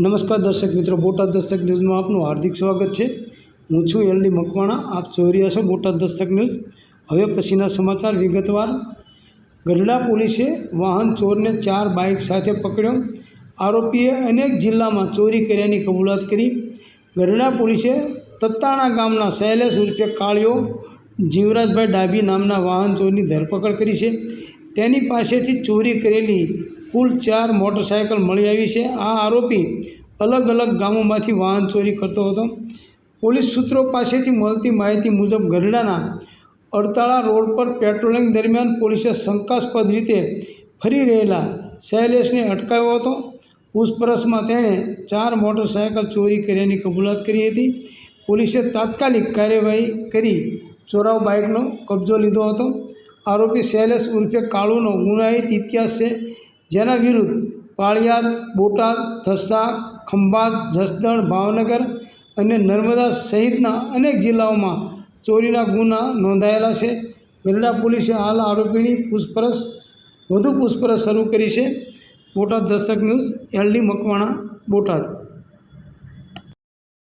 નમસ્કાર દર્શક મિત્રો, બોટાદ દસ્તક ન્યૂઝમાં આપનું હાર્દિક સ્વાગત છે. હું છું એલડી મકવાણા, આપ જોઈ રહ્યા છો બોટાદ દસ્તક ન્યૂઝ. હવે પછીના સમાચાર વિગતવાર. ગઢડા પોલીસે વાહન ચોરને ચાર બાઇક સાથે પકડ્યો. આરોપીએ અનેક જિલ્લામાં ચોરી કર્યાની કબૂલાત કરી. ગઢડા પોલીસે તત્તાણા ગામના શૈલેષ ઉર્ફે કાળિયો, જીવરાજભાઈ ડાભી નામના વાહન ચોરની ધરપકડ કરી છે. તેની પાસેથી ચોરી કરેલી કુલ ચાર મોટરસાયકલ મળી આવી છે. આ આરોપી અલગ અલગ ગામોમાંથી વાહન ચોરી કરતો હતો. પોલીસ સૂત્રો પાસેથી મળતી માહિતી મુજબ ગઢડાના અડતાળા રોડ પર પેટ્રોલિંગ દરમિયાન પોલીસે શંકાસ્પદ રીતે ફરી રહેલા શૈલેષને અટકાવ્યો હતો. પૂછપરછમાં તેણે ચાર મોટરસાયકલ ચોરી કર્યાની કબૂલાત કરી હતી. પોલીસે તાત્કાલિક કાર્યવાહી કરી ચોરાવ બાઇકનો કબજો લીધો હતો. આરોપી શૈલેષ ઉર્ફે કાળુનો ગુનાહિત ઇતિહાસ છે. જેના વિરુદ્ધ પાળિયાદ, બોટાદ ધસા ખંભાત, જસદણ, ભાવનગર અને નર્મદા સહિતના અનેક જિલ્લાઓમાં ચોરીના ગુના નોંધાયેલા છે. ગરડા પોલીસે હાલ આરોપીની પૂછપરછ, વધુ પૂછપરછ શરૂ કરી છે. Botad Dastak news, LD Makwana, Botad.